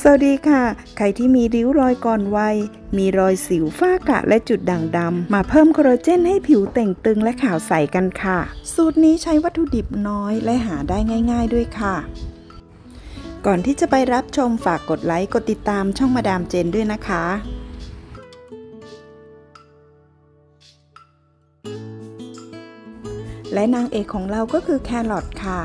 สวัสดีค่ะ ใครที่มีริ้วรอยก่อนวัย มีรอยสิวฝ้ากระและจุดด่างดำ มาเพิ่มคอลลาเจนให้ผิวเต่งตึงและขาวใสกันค่ะ สูตรนี้ใช้วัตถุดิบน้อยและหาได้ง่าย ๆด้วยค่ะ ก่อนที่จะไปรับชมฝากกดไลค์ กดติดตามช่องมาดามเจนด้วยนะคะและนางเอกของเราก็คือแครอทค่ะ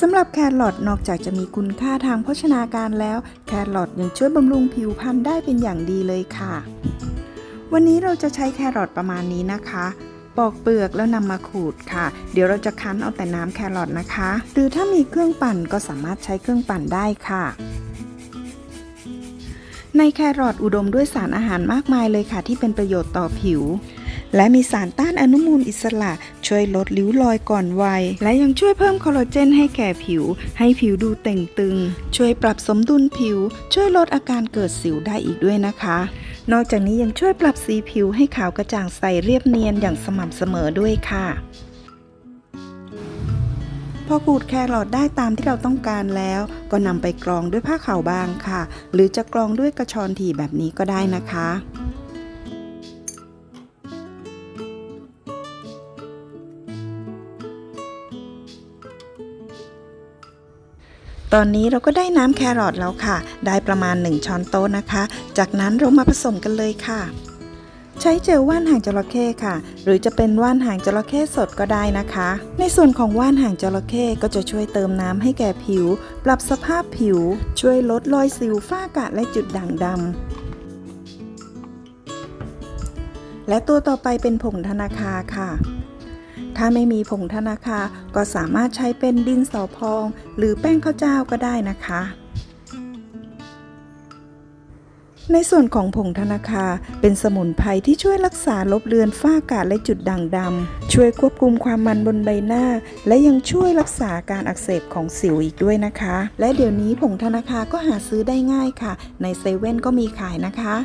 สำหรับแครอทนอกจากจะมีคุณค่าทางโภชนาการแล้ว แครอทยังช่วยบำรุงผิวพรรณได้เป็นอย่างดีเลยค่ะ วันนี้เราจะใช้แครอทประมาณนี้นะคะ ปอกเปลือกแล้วนำมาขูดค่ะ เดี๋ยวเราจะคั้นเอาแต่น้ำแครอทนะคะ หรือถ้ามีเครื่องปั่นก็สามารถใช้เครื่องปั่นได้ค่ะในแครอทอุดมด้วยสารอาหารมากมายเลยค่ะ ที่เป็นประโยชน์ต่อผิว และมีสารต้านอนุมูลอิสระ ช่วยลดริ้วรอยก่อนวัย และยังช่วยเพิ่มคอลลาเจนให้แก่ผิว ให้ผิวดูเต่งตึง ช่วยปรับสมดุลผิว ช่วยลดอาการเกิดสิวได้อีกด้วยนะคะ นอกจากนี้ยังช่วยปรับสีผิวให้ขาวกระจ่างใสเรียบเนียนอย่างสม่ำเสมอด้วยค่ะพอขูดแครอทได้ตามที่เราต้องการแล้ว ก็นำไปกรองด้วยผ้าขาวบางค่ะ หรือจะกรองด้วยกระชอนถี่แบบนี้ก็ได้นะคะ ตอนนี้เราก็ได้น้ำแครอทแล้วค่ะ ได้ประมาณ 1 ช้อนโต๊ะนะคะ จากนั้นเรามาผสมกันเลยค่ะ ใช้เจลว่านหางจระเข้ค่ะ หรือจะเป็นว่านหางจระเข้สดก็ได้นะคะ ในส่วนของว่านหางจระเข้ก็จะช่วยเติมน้ำให้แก่ผิว ปรับสภาพผิว ช่วยลดรอยสิวฝ้ากระและจุดด่างดำและตัวต่อไปเป็นผงธนาคาค่ะ ถ้าไม่มีผงธนาคาก็สามารถใช้เป็นดินสอพอง หรือแป้งข้าวเจ้าก็ได้นะคะ ในส่วนของผงธนาคาเป็นสมุนไพรที่ช่วยรักษาลบเลือนฝ้ากาและจุดด่างดำช่วยควบคุมความมันบนใบหน้า และยังช่วยรักษาการอักเสบของสิวอีกด้วยนะคะ และเดี๋ยวนี้ผงธนาคาก็หาซื้อได้ง่ายค่ะ ในเซเว่นก็มีขายนะคะ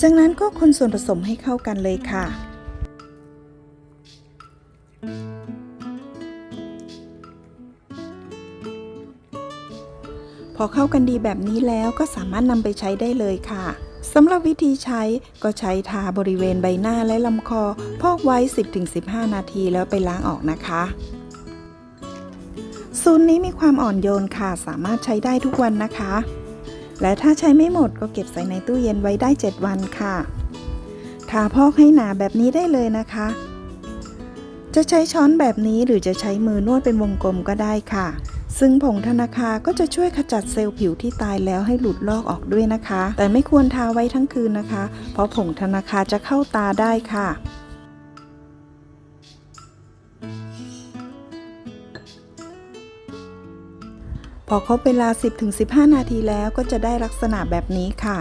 จากนั้นก็คนส่วนผสมให้เข้ากันเลยค่ะ พอเข้ากันดีแบบนี้แล้วก็สามารถนำไปใช้ได้เลยค่ะสำหรับวิธีใช้ก็ใช้ทาบริเวณใบหน้าและลำคอ พอกไว้ 10-15 นาทีแล้วไปล้างออกนะคะสูตรนี้มีความอ่อนโยนค่ะ สามารถใช้ได้ทุกวันนะคะ และถ้าใช้ไม่หมดก็เก็บใส่ในตู้เย็นไว้ได้ 7 วันค่ะ ทาพอกให้หนาแบบนี้ได้เลยนะคะ จะใช้ช้อนแบบนี้หรือจะใช้มือนวดเป็นวงกลมก็ได้ค่ะ ซึ่งผงธนาคาก็จะช่วยขจัดเซลล์ผิวที่ตายแล้วให้หลุดลอกออกด้วยนะคะ แต่ไม่ควรทาไว้ทั้งคืนนะคะ เพราะผงธนาคาจะเข้าตาได้ค่ะพอครบเวลา 10-15 นาทีแล้วก็จะได้ลักษณะแบบนี้ค่ะ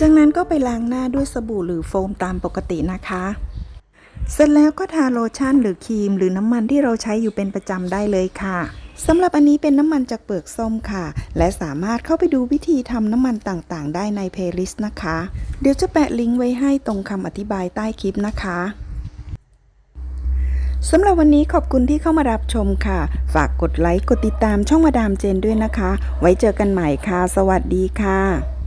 จากนั้นก็ไปล้างหน้าด้วยสบู่หรือโฟมตามปกตินะคะ เสร็จแล้วก็ทาโลชั่นหรือครีม หรือน้ำมันที่เราใช้อยู่เป็นประจำได้เลยค่ะสำหรับอันนี้เป็นน้ำมันจากเปลือกส้มค่ะ และสามารถเข้าไปดูวิธีทำน้ำมันต่างๆ ได้ในเพลย์ลิสต์นะคะ เดี๋ยวจะแปะลิงก์ไว้ให้ตรงคำอธิบายใต้คลิปนะคะสำหรับวันนี้ขอบคุณที่เข้ามารับชมค่ะ ฝากกดไลค์ กดติดตามช่องมาดามเจนด้วยนะคะ ไว้เจอกันใหม่ค่ะ สวัสดีค่ะ